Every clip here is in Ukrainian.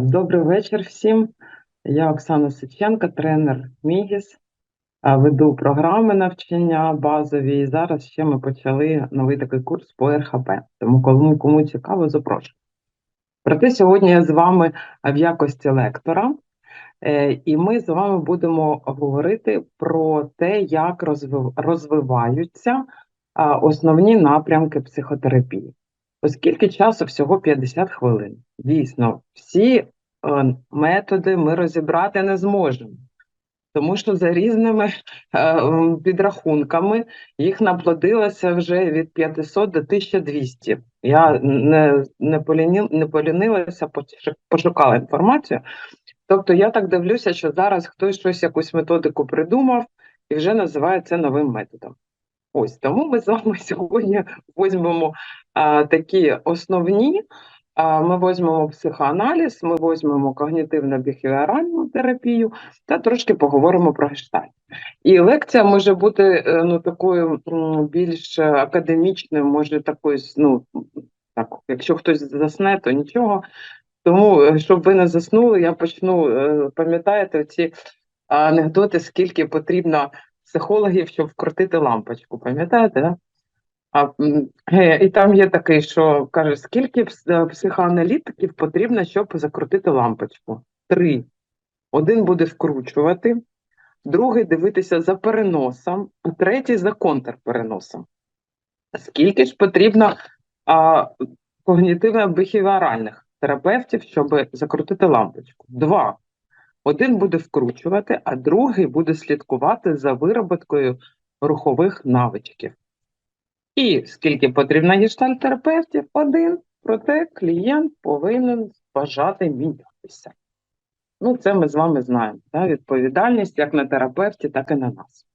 Добрий вечір всім. Я Оксана Сиченко, тренер Мігіс. Веду програми навчання базові. І зараз ще ми почали новий такий курс по РХП. Тому кому, кому цікаво, запрошую. Проте сьогодні я з вами в якості лектора, е, і ми з вами будемо говорити про те, як розвиваються основні напрямки психотерапії. Оскільки часу всього 50 хвилин. Дійсно, всі е, методи ми розібрати не зможемо. Тому що за різними е, підрахунками їх наплодилося вже від 500 до 1200. Я не, не, поліні, не полінилася, пошукала інформацію. Тобто я так дивлюся, що зараз хтось щось, якусь методику придумав і вже називає це новим методом. Ось тому ми з вами сьогодні візьмемо такі основні. Ми візьмемо психоаналіз, ми візьмемо когнітивно-біхевіоральну терапію та трошки поговоримо про гештальт. І лекція може бути е, ну, такою більш академічною, може такою, ну, так, якщо хтось засне, то нічого. Тому, е, щоб ви не заснули, я почну, е, пам'ятаєте, ці анекдоти, скільки потрібно психологів, щоб вкрутити лампочку, пам'ятаєте, да? Е, і там є такий, що каже, скільки е, психоаналітиків потрібно, щоб закрутити лампочку? Три. Один буде вкручувати, другий дивитися за переносом, а третій за контрпереносом. Скільки ж потрібно а, когнітивно-бихевіоральних терапевтів, щоб закрутити лампочку? Два. Один буде вкручувати, а другий буде слідкувати за вироботкою рухових навичків. І скільки потрібно гештальтерапевтів? Один. Проте клієнт повинен бажати мінятися. Ну, це ми з вами знаємо. Да? Відповідальність як на терапевті, так і на нас.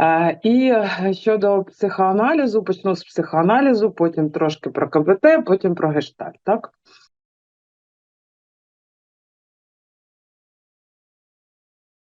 Е, і е, щодо психоаналізу, почну з психоаналізу, потім трошки про КБТ, потім про гештальт. Так?